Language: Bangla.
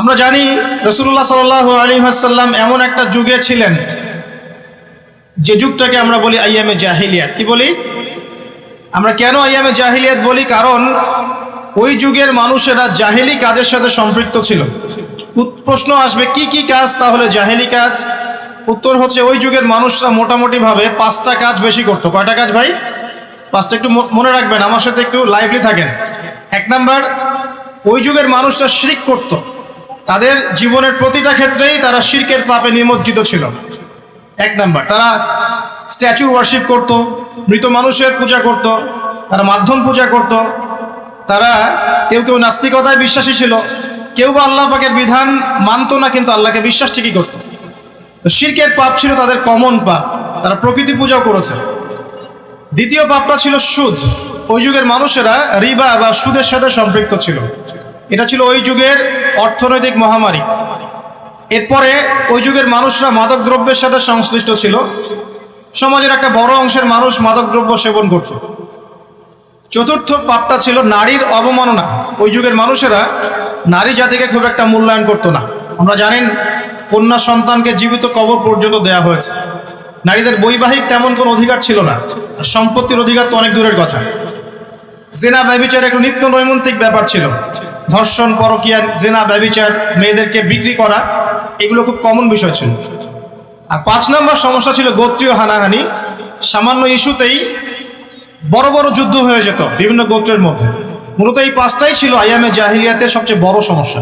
আমরা জানি রসুল্লাহ সাল আলী আসাল্লাম এমন একটা যুগে ছিলেন, যে যুগটাকে আমরা বলি আইয়ামে জাহিলিয়াত। কি বলি? আমরা কেন আইয়ামে জাহিলিয়াত বলি? কারণ ওই যুগের মানুষেরা জাহেলি কাজের সাথে সম্পৃক্ত ছিল। প্রশ্ন আসবে, কি কি কাজ? তাহলে জাহেলি কাজ। উত্তর হচ্ছে, ওই যুগের মানুষরা মোটামুটিভাবে পাঁচটা কাজ বেশি করতো। কয়টা কাজ ভাই? পাঁচটা একটু মনে রাখবেন, আমার সাথে একটু লাইভলি থাকেন। এক নাম্বার, ওই যুগের মানুষরা শিরিক করত। তাদের জীবনের প্রতিটা ক্ষেত্রেই তারা শির্কের পাপে নিমজ্জিত ছিল। এক নাম্বার, তারা স্ট্যাচু ওয়ার্শিপ করত, মৃত মানুষের পূজা করত, তারা মাধ্যম পূজা করত, তারা কেউ কেউ নাস্তিকতায় বিশ্বাসী ছিল, কেউ বা আল্লাহ পাকের বিধান মানতো না, কিন্তু আল্লাহকে বিশ্বাস ঠিকই করত। তো শিরকের পাপ ছিল তাদের কমন পাপ, তারা প্রকৃতি পূজাও করেছে। দ্বিতীয় পাপটা ছিল সুদ। ওই যুগের মানুষেরা রিবা বা সুদের সাথে সম্পৃক্ত ছিল। এটা ছিল ওই যুগের অর্থনৈতিক মহামারী। এরপরে ওই যুগের মানুষরা মাদক দ্রব্যের সাথে সংশ্লিষ্ট ছিল। সমাজের একটা বড় অংশের মানুষ মাদক দ্রব্য সেবন করত। চতুর্থ পাপটা ছিল নারীর অবমাননা। ওই যুগের মানুষেরা নারী জাতিকে খুব একটা মূল্যায়ন করতো না। আমরা জানেন, কন্যা সন্তানকে জীবিত কবর পর্যন্ত দেয়া হয়েছে। নারীদের বৈবাহিক তেমন কোনো অধিকার ছিল না। আর সম্পত্তির অধিকার তো অনেক দূরের কথা। জেনা ব্যবিচার একটা নিত্য নৈমন্তিক ব্যাপার ছিল। ধর্ষণ, পরকিয়া, জেনা, ব্যবিচার, মেয়েদেরকে বিক্রি করা, এগুলো খুব কমন বিষয় ছিল। আর পাঁচ নম্বর সমস্যা ছিল গোত্রীয় হানাহানি। সামান্য ইস্যুতেই বড় বড় যুদ্ধ হয়ে যেত বিভিন্ন গোত্রের মধ্যে। মূলত এই পাঁচটাই ছিল আইয়ামে জাহিলিয়াতে সবচেয়ে বড় সমস্যা।